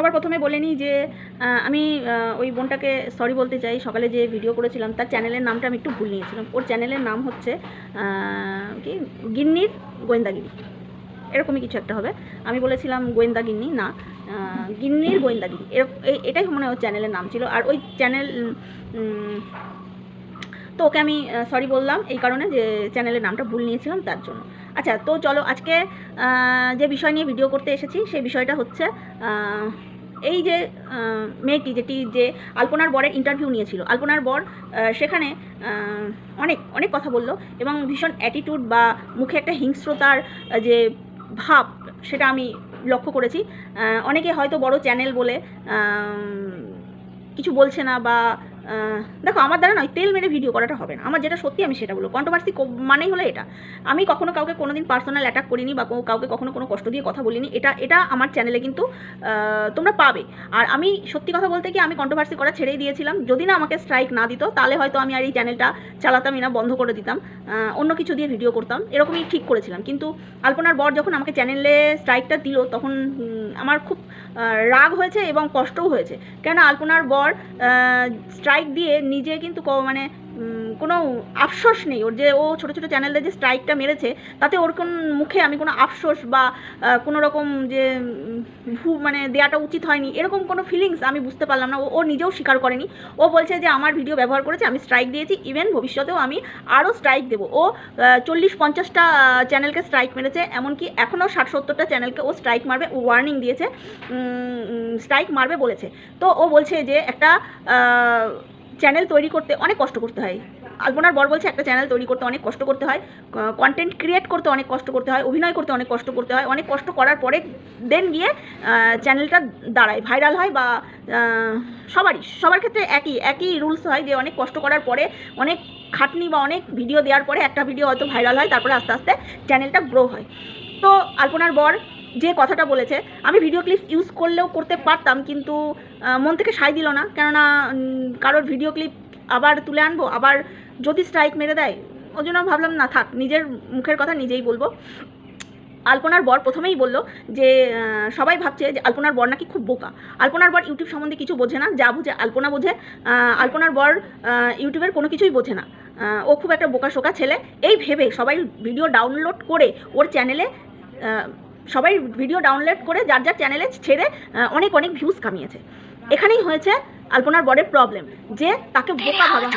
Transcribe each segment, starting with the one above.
সবার প্রথমে বলে নিই যে আমি ওই বোনটাকে সরি বলতে চাই। সকালে যে ভিডিও করেছিলাম, তার চ্যানেলের নামটা আমি একটু ভুল নিয়েছিলাম। ওর চ্যানেলের নাম হচ্ছে কি? গিন্নির গোয়েন্দাগিরি। এরকমই কিছু একটা হবে। আমি বলেছিলাম গোয়েন্দা গিন্নি না গিন্নির গোয়েন্দাগিরি। এরক- এই- এটাই মনে হয় ওর চ্যানেলের নাম ছিল। আর ওই চ্যানেল তো ওকে আমি সরি বললাম এই কারণে যে চ্যানেলের নামটা ভুল নিয়েছিলাম তার জন্য। আচ্ছা তো চলো আজকে যে বিষয় নিয়ে ভিডিও করতে এসেছি, সেই বিষয়টা হচ্ছে এই যে মেয়েটি যেটি যে আলপনার বরের ইন্টারভিউ নিয়েছিল, আলপনার বর সেখানে অনেক অনেক কথা বলল এবং ভীষণ অ্যাটিটিউড বা মুখে একটা হিংস্রতার যে ভাব, সেটা আমি লক্ষ্য করেছি। অনেকে হয়তো বড় চ্যানেল বলে কিছু বলছে না বা দেখো, আমার দ্বারা নয়, তেল মেরে ভিডিও করাটা হবে না। আমার যেটা সত্যি আমি সেটা বলব। কন্ট্রোভার্সি মানেই হলো এটা। আমি কখনো কাউকে কোনো দিন পার্সোনাল অ্যাটাক করিনি বা কাউকে কখনো কোনো কষ্ট দিয়ে কথা বলিনি। এটা এটা আমার চ্যানেলে কিন্তু তোমরা পাবে। আর আমি সত্যি কথা বলতে কি, আমি কন্ট্রোভার্সি করা ছেড়েই দিয়েছিলাম। যদি না আমাকে স্ট্রাইক না দিত, তাহলে হয়তো আমি আর এই চ্যানেলটা চালাতামই না, বন্ধ করে দিতাম। অন্য কিছু দিয়ে ভিডিও করতাম। এরকমই ঠিক করেছিলাম। কিন্তু আলপনার বর যখন আমাকে চ্যানেলে স্ট্রাইকটা দিল, তখন আমার খুব রাগ হয়েছে এবং কষ্টও হয়েছে। কেন আলপনার বর স্ট্রাইক দিয়ে নিজে কিন্তু মানে কোনো আফসোস নেই। ওর যে ও ছোটো ছোটো চ্যানেলদের যে স্ট্রাইকটা মেরেছে, তাতে ওর কোন মুখে আমি কোনো আফসোস বা কোনো রকম যে ভু মানে দেওয়াটা উচিত হয়নি, এরকম কোনো ফিলিংস আমি বুঝতে পারলাম না। ও ও নিজেও স্বীকার করেনি। ও বলছে যে, আমার ভিডিও ব্যবহার করেছে, আমি স্ট্রাইক দিয়েছি ইভেন ভবিষ্যতেও আমি আরও স্ট্রাইক দেবো। ও চল্লিশ পঞ্চাশটা চ্যানেলকে স্ট্রাইক মেরেছে, এমনকি এখনও ষাট সত্তরটা চ্যানেলকে ও স্ট্রাইক মারবে, ও ওয়ার্নিং দিয়েছে স্ট্রাইক মারবে বলেছে। তো ও বলছে যে, একটা চ্যানেল তৈরি করতে অনেক কষ্ট করতে হয়। আলপনার বর বলছে, একটা চ্যানেল তৈরি করতে অনেক কষ্ট করতে হয়। কন্টেন্ট ক্রিয়েট করতে অনেক কষ্ট করতে হয়, অভিনয় করতে অনেক কষ্ট করতে হয়, অনেক কষ্ট করার পরে দেন গিয়ে চ্যানেলটা দাঁড়ায় ভাইরাল হয় বা সবারই, সবার ক্ষেত্রে একই একই রুলস হয় যে অনেক কষ্ট করার পরে অনেক খাটনি বা অনেক ভিডিও দেওয়ার পরে একটা ভিডিও হয়তো ভাইরাল হয়, তারপরে আস্তে আস্তে চ্যানেলটা গ্রো হয়। তো আলপনার বর যে কথাটা বলেছে, আমি ভিডিও ক্লিপ ইউজ করলেও করতে পারতাম, কিন্তু মন থেকে সাই দিল না। কেননা কারোর ভিডিও ক্লিপ আবার তুলে আনব, আবার যদি স্ট্রাইক মেরে দেয় ওই জন্য ভাবলাম, না, থাক, নিজের মুখের কথা নিজেই বলব। আলপনার বর প্রথমেই বলল যে সবাই ভাবছে যে আলপনার বর নাকি খুব বোকা। আলপনার বর ইউটিউব সম্বন্ধে কিছু বোঝে না, যা বুঝে আলপনা বোঝে। আলপনার বর ইউটিউবের কোনো কিছুই বোঝে না। ও খুব একটা বোকা শোকা ছেলে। এই ভেবে সবাই ভিডিও ডাউনলোড করে ওর চ্যানেলে সবাই ভিডিও ডাউনলোড করে যার যার চ্যানেলে ছেড়ে অনেক অনেক ভিউজ কামিয়েছে। এখানেই হয়েছে আলপনার বরের প্রবলেম যে তাকে বোকা ভাবা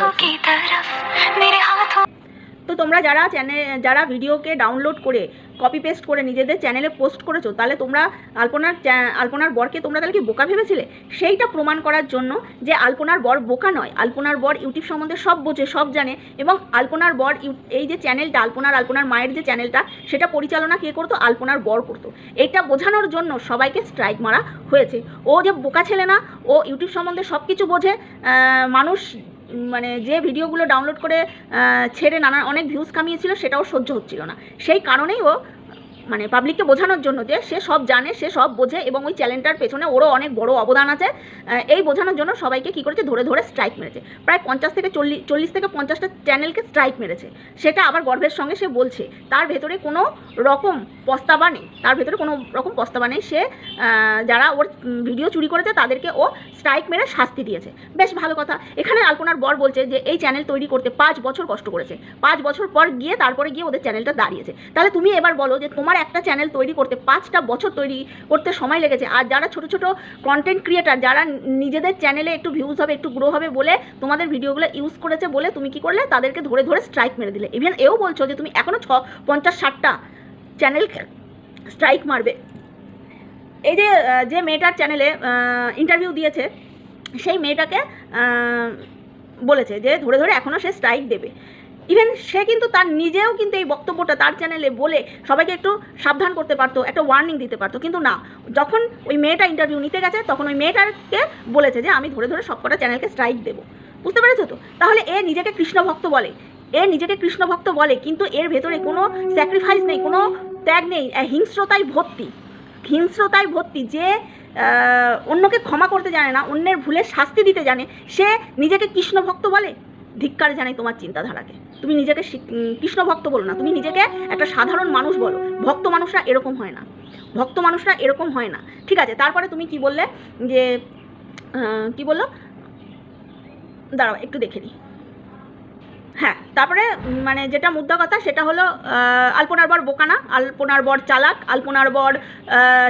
তো তোমরা যারা চ্যানেল যারা ভিডিওকে ডাউনলোড করে কপি পেস্ট করে নিজেদের চ্যানেলে পোস্ট করেছ, তাহলে তোমরা আলপনার আলপনার বরকে তোমরা তাহলে কি বোকা ভেবেছিলে? সেইটা প্রমাণ করার জন্য যে আলপনার বর বোকা নয়, আলপনার বর ইউটিউব সম্বন্ধে সব বোঝে, সব জানে এবং আলপনার বর এই যে চ্যানেলটা আলপনার আলপনার মায়ের যে চ্যানেলটা সেটা পরিচালনা কে করতো? আলপনার বর করতো। এটা বোঝানোর জন্য সবাইকে স্ট্রাইক মারা হয়েছে। ও যে বোকা ছেলে না, ও ইউটিউব সম্বন্ধে সব কিছু বোঝে মানুষ মানে যে ভিডিওগুলো ডাউনলোড করে ছেড়ে নানা অনেক ভিউজ কামিয়েছিল, সেটাও সহ্য হচ্ছিল না। সেই কারণেই ও মানে পাবলিককে বোঝানোর জন্য যে সে সব জানে, সে সব বোঝে এবং ওই চ্যানেলটার পেছনে ওরও অনেক বড় অবদান আছে। এই বোঝানোর জন্য সবাইকে কী করেছে? ধরে ধরে স্ট্রাইক মেরেছে। প্রায় পঞ্চাশ থেকে চল্লিশ চল্লিশ থেকে পঞ্চাশটা চ্যানেলকে স্ট্রাইক মেরেছে। সেটা আবার গর্বের সঙ্গে সে বলছে। তার ভেতরে কোনো রকম পস্তাবা নেই। তার ভেতরে কোনো রকম পস্তাবা নেই। সে যারা ওর ভিডিও চুরি করেছে, তাদেরকে ও স্ট্রাইক মেরে শাস্তি দিয়েছে। বেশ ভালো কথা। এখানে আলপনার বর বলছে যে, এই চ্যানেল তৈরি করতে পাঁচ বছর কষ্ট করেছে। পাঁচ বছর পর গিয়ে তারপরে গিয়ে ওদের চ্যানেলটা দাঁড়িয়েছে। তাহলে তুমি এবার বলো যে, তোমার একটা চ্যানেল তৈরি করতে, পাঁচটা বছর তৈরি করতে সময় লেগেছে। আর যারা ছোট ছোট কন্টেন্ট ক্রিয়েটার যারা নিজেদের চ্যানেলে একটু ভিউজ হবে, একটু গ্রো হবে বলে তোমাদের ভিডিওগুলো ইউজ করেছে বলে তুমি কি করলে? তাদেরকে ধরে ধরে স্ট্রাইক মেরে দিলে। ইভেন এও বলছো যে তুমি এখনও ছ, পঞ্চাশ, ষাটটা চ্যানেল স্ট্রাইক মারবে। এই যে যে মেয়েটার চ্যানেলে ইন্টারভিউ দিয়েছে, সেই মেয়েটাকে বলেছে যে ধরে ধরে এখনও সে স্ট্রাইক দেবে। ইভেন সে কিন্তু তার নিজেও কিন্তু এই বক্তব্যটা তার চ্যানেলে বলে সবাইকে একটু সাবধান করতে পারতো, একটা ওয়ার্নিং দিতে পারতো। কিন্তু না, যখন ওই মেয়েটা ইন্টারভিউ নিতে গেছে, তখন ওই মেয়েটাকে বলেছে যে, আমি ধরে ধরে সবকটা চ্যানেলকে স্ট্রাইক দেবো। বুঝতে পেরেছ তো? তাহলে এ নিজেকে কৃষ্ণ ভক্ত বলে। এ নিজেকে কৃষ্ণ ভক্ত বলে, কিন্তু এর ভেতরে কোনো স্যাক্রিফাইস নেই, কোনো ত্যাগ নেই হিংস্রতায় ভর্তি। হিংস্রতায় ভর্তি যে অন্যকে ক্ষমা করতে জানে না, অন্যের ভুলের শাস্তি দিতে জানে, সে নিজেকে কৃষ্ণ ভক্ত বলে? ধিক্কার জানে তোমার চিন্তাধারাকে। তুমি নিজেকে কৃষ্ণ ভক্ত বলো না, তুমি নিজেকে একটা সাধারণ মানুষ বলো। ভক্ত মানুষরা এরকম হয় না। ভক্ত মানুষরা এরকম হয় না। ঠিক আছে, তারপরে তুমি কি বললে যে কি বলল? দাঁড়াও, একটু দেখে নিই হ্যাঁ তারপরে মানে যেটা মুদ্রা কথা, সেটা হলো আলপনার বর বোকানা, আলপনার বর চালাক, আলপনার বর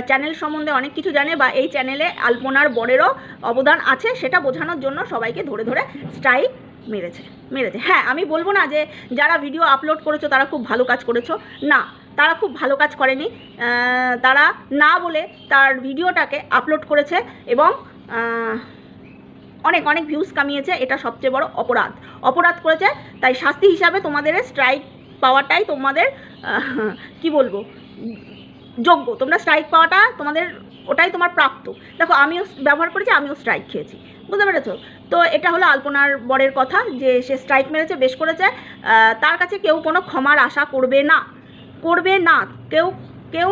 চ্যানেল সম্বন্ধে অনেক কিছু জানে বা এই চ্যানেলে আলপনার বরেরও অবদান আছে, সেটা বোঝানোর জন্য সবাইকে ধরে ধরে স্ট্রাইক মেরেছে মেরেছে। হ্যাঁ আমি বলব না যে যারা ভিডিও আপলোড করেছ, তারা খুব ভালো কাজ করেছ। না, তারা খুব ভালো কাজ করেনি। তারা না বলে তার ভিডিওটাকে আপলোড করেছে এবং অনেক অনেক ভিউজ কামিয়েছে। এটা সবচেয়ে বড় অপরাধ। অপরাধ করেছে, তাই শাস্তি হিসাবে তোমাদের স্ট্রাইক পাওয়াটাই তোমাদের কি বলব, যোগ্য। তোমরা স্ট্রাইক পাওয়াটা তোমাদের, ওটাই তোমার প্রাপ্ত। দেখো, আমিও ব্যবহার করেছি, আমিও স্ট্রাইক খেয়েছি। বুঝতে পেরেছ? তো এটা হলো আলপনার বরের কথা যে সে স্ট্রাইক মেরেছে, বেশ করেছে। তার কাছে কেউ কোনো ক্ষমার আশা করবে না। করবে না। কেউ কেউ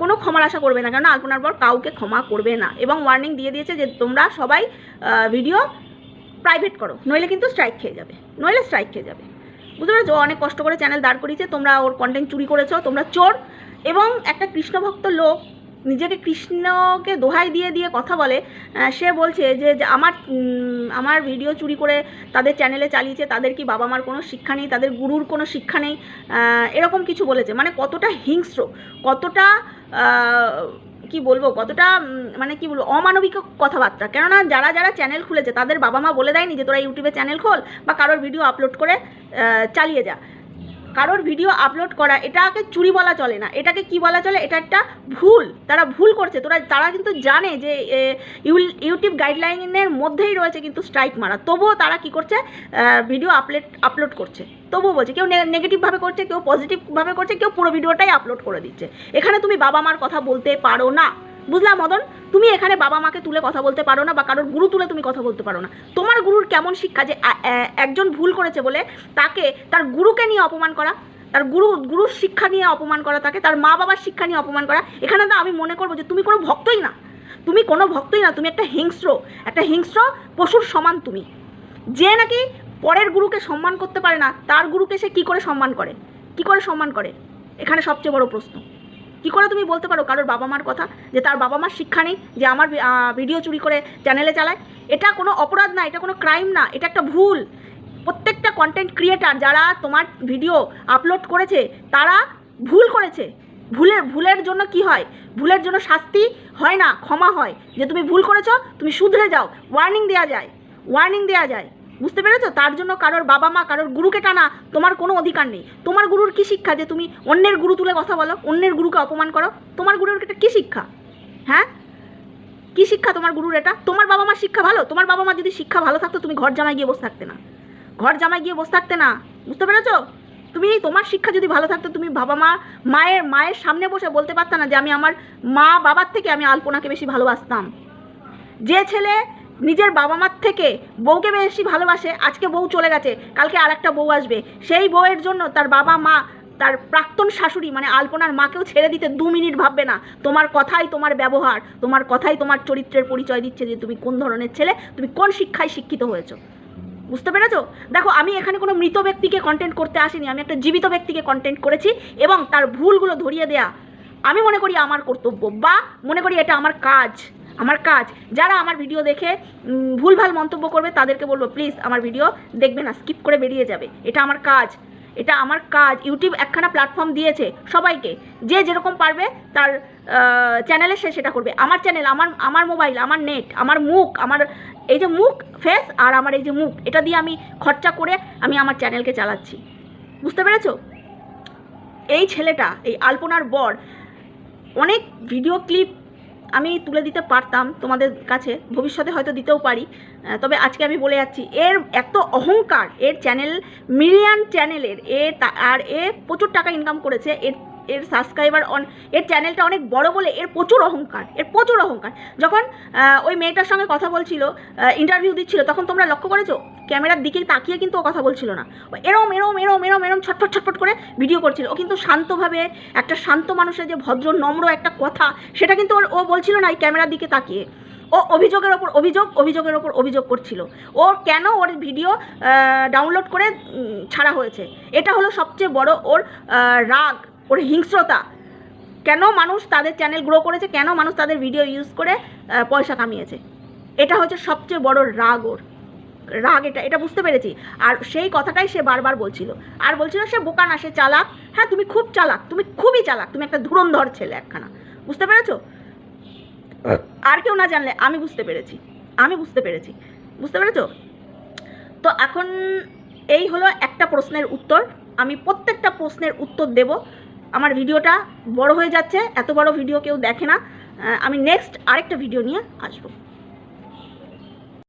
কোনো ক্ষমার আশা করবে না। কেন আলপনার বর কাউকে ক্ষমা করবে না। এবং ওয়ার্নিং দিয়ে দিয়েছে যে তোমরা সবাই ভিডিও প্রাইভেট করো। নইলে কিন্তু স্ট্রাইক খেয়ে যাবে। নইলে স্ট্রাইক খেয়ে যাবে। বুঝতে পেরেছ? অনেক কষ্ট করে চ্যানেল দাঁড় করিয়েছে। তোমরা ওর কন্টেন্ট চুরি করেছ। তোমরা চোর। এবং একটা কৃষ্ণভক্ত লোক নিজেকে কৃষ্ণকে দোহাই দিয়ে দিয়ে কথা বলে সে বলছে যে আমার আমার ভিডিও চুরি করে তাদের চ্যানেলে চালিয়েছে, তাদের কি বাবা মার কোনো শিক্ষা নেই, তাদের গুরুর কোনো শিক্ষা নেই এরকম কিছু বলেছে। মানে কতটা হিংস্র, কতটা কি বলব, কতটা মানে কি বলব, অমানবিক কথাবার্তা। কেননা যারা যারা চ্যানেল খুলেছে, তাদের বাবা মা বলে দেয়নি যে, তোরা ইউটিউবে চ্যানেল খোল বা কারোর ভিডিও আপলোড করে চালিয়ে যা। কারোর ভিডিও আপলোড করা, এটাকে চুরি বলা চলে না। এটাকে কি বলা চলে? এটা একটা ভুল। তারা ভুল করছে। তোরা, তারা কিন্তু জানে যে ইউটিউব গাইডলাইনের মধ্যেই রয়েছে কিন্তু স্ট্রাইক মারা। তবুও তারা কি করছে? ভিডিও আপলোড আপলোড করছে। তবুও বলছে, কেউ নেগেটিভভাবে করছে, কেউ পজিটিভভাবে করছে, কেউ পুরো ভিডিওটাই আপলোড করে দিচ্ছে। এখানে তুমি বাবা মার কথা বলতে পারো না। বুঝলাম মদন? তুমি এখানে বাবা মাকে তুলে কথা বলতে পারো না বা কারোর গুরু তুলে তুমি কথা বলতে পারো না। তোমার গুরুর কেমন শিক্ষা যে একজন ভুল করেছে বলে তাকে, তার গুরুকে নিয়ে অপমান করা, তার গুরু, গুরুর শিক্ষা নিয়ে অপমান করা, তাকে তার মা বাবার শিক্ষা নিয়ে অপমান করা, এখানে তো আমি মনে করব যে তুমি কোনো ভক্তই না। তুমি কোনো ভক্তই না, তুমি একটা হিংস্র একটা হিংস্র পশুর সমান তুমি। যে নাকি পরের গুরুকে সম্মান করতে পারে না, তার গুরুকে সে কী করে সম্মান করে? কি করে সম্মান করে? এখানে সবচেয়ে বড় প্রশ্ন। কি করে তুমি বলতে পারো কারোর বাবা মার কথা? যে তার বাবা মার শিক্ষা নেই, যে আমার ভিডিও চুরি করে চ্যানেলে চালায়? এটা কোনো অপরাধ না, এটা কোনো ক্রাইম না, এটা একটা ভুল। প্রত্যেকটা কন্টেন্ট ক্রিয়েটার যারা তোমার ভিডিও আপলোড করেছে, তারা ভুল করেছে। ভুলের ভুলের জন্য কি হয়? ভুলের জন্য শাস্তি হয় না, ক্ষমা হয়। যে তুমি ভুল করেছ, তুমি শুধরে যাও। ওয়ার্নিং দেওয়া যায়। ওয়ার্নিং দেওয়া যায়। বুঝতে পেরেছ? তার জন্য কারোর বাবা মা, কারোর গুরুকে টানা তোমার কোনো অধিকার নেই। তোমার গুরুর কি শিক্ষা যে তুমি অন্যের গুরু তুলে কথা বলো, অন্যের গুরুকে অপমান করো? তোমার গুরুর এটা কী শিক্ষা? হ্যাঁ? কি শিক্ষা তোমার গুরুর এটা? তোমার বাবা মার শিক্ষা ভালো? তোমার বাবা মা যদি শিক্ষা ভালো থাকতো, তুমি ঘর জামাই গিয়ে বসে থাকতে না। ঘর জামাই গিয়ে বসে থাকতে না। বুঝতে পেরেছ? তুমি তোমার শিক্ষা যদি ভালো থাকতো, তুমি বাবা মা, মায়ের মায়ের সামনে বসে বলতে পারত না যে আমি আমার মা বাবার থেকে আমি আলপনাকে বেশি ভালোবাসতাম। যে ছেলে নিজের বাবা মার থেকে বউকে বেশি ভালোবাসে, আজকে বউ চলে গেছে, কালকে আর একটা বউ আসবে। সেই বউয়ের জন্য তার বাবা মা, তার প্রাক্তন শাশুড়ি মানে আলপনার মাকেও ছেড়ে দিতে দু মিনিট ভাববে না। তোমার কথাই তোমার ব্যবহার, তোমার কথাই তোমার চরিত্রের পরিচয় দিচ্ছে যে তুমি কোন ধরনের ছেলে, তুমি কোন শিক্ষায় শিক্ষিত হয়েছো। বুঝতে পেরেছ? দেখো, আমি এখানে কোনো মৃত ব্যক্তিকে কন্টেন্ট করতে আসিনি, আমি একটা জীবিত ব্যক্তিকে কন্টেন্ট করেছি এবং তার ভুলগুলো ধরিয়ে দেয়া। আমি মনে করি আমার কর্তব্য, বা মনে করি এটা আমার কাজ। আমার কাজ। যারা আমার ভিডিও দেখে ভুলভাল মন্তব্য করবে, তাদেরকে বলব, প্লিজ, আমার ভিডিও দেখবে না, স্কিপ করে বেরিয়ে যাবে। এটা আমার কাজ। এটা আমার কাজ। ইউটিউব একখানা প্ল্যাটফর্ম দিয়েছে সবাইকে। যে যেরকম পারবে, তার চ্যানেলে সে সেটা করবে। আমার চ্যানেল আমার আমার মোবাইল আমার নেট আমার মুখ, আমার, এই যে মুখ ফেস আর আমার এই যে মুখ, এটা দিয়ে আমি খরচা করে আমি আমার চ্যানেলকে চালাচ্ছি। বুঝতে পেরেছ? এই ছেলেটা, এই আলপনার বর, অনেক ভিডিও ক্লিপ আমি তুলে দিতে পারতাম তোমাদের কাছে, ভবিষ্যতে হয়তো দিতেও পারি। তবে আজকে আমি বলে যাচ্ছি, এর এত অহংকার, এর চ্যানেল মিলিয়ন চ্যানেলের এ আর এ প্রচুর টাকা ইনকাম করেছে, এর এর সাবস্ক্রাইবার অন, এর চ্যানেলটা অনেক বড় বলে এর প্রচুর অহংকার, এর প্রচুর অহংকার। যখন ওই মেয়েটার সঙ্গে কথা বলছিল ইন্টারভিউ দিচ্ছিল, তখন তোমরা লক্ষ্য করেছ? ক্যামেরার দিকে তাকিয়ে কিন্তু ও কথা বলছিল না। এরম এরম এরম এরম এরম ছটফট ছটফট করে ভিডিও করছিল। ও কিন্তু শান্তভাবে, একটা শান্ত মানুষের যে ভদ্র, নম্র একটা কথা, সেটা কিন্তু ও বলছিল না এই ক্যামেরার দিকে তাকিয়ে। ও অভিযোগের ওপর, অভিযোগ, অভিযোগের ওপর অভিযোগ করছিল। ও কেন ওর ভিডিও ডাউনলোড করে ছাড়া হয়েছে? এটা হলো সবচেয়ে বড় ওর রাগ, ওর হিংস্রতা। কেন মানুষ তাদের চ্যানেল গ্রো করেছে? কেন মানুষ তাদের ভিডিও ইউজ করে পয়সা কামিয়েছে? এটা হচ্ছে সবচেয়ে বড় রাগ ওর। রাগ এটা এটা বুঝতে পেরেছি। আর সেই কথাটাই সে বারবার বলছিল। আর বলছিল সে বোকা না সে চালাক। হ্যাঁ তুমি খুব চালাক তুমি খুবই চালাক তুমি একটা ধুরন্ধর ছেলে একখানা। বুঝতে পেরেছ? আর আর কেউ না জানলে আমি বুঝতে পেরেছি। আমি বুঝতে পেরেছি। বুঝতে পেরেছ? তো এখন এই হলো একটা প্রশ্নের উত্তর। আমি প্রত্যেকটা প্রশ্নের উত্তর দেব। আমার ভিডিওটা বড় হয়ে যাচ্ছে এত বড় ভিডিও কেউ দেখে না। আমি নেক্সট আরেকটা ভিডিও নিয়ে আসব।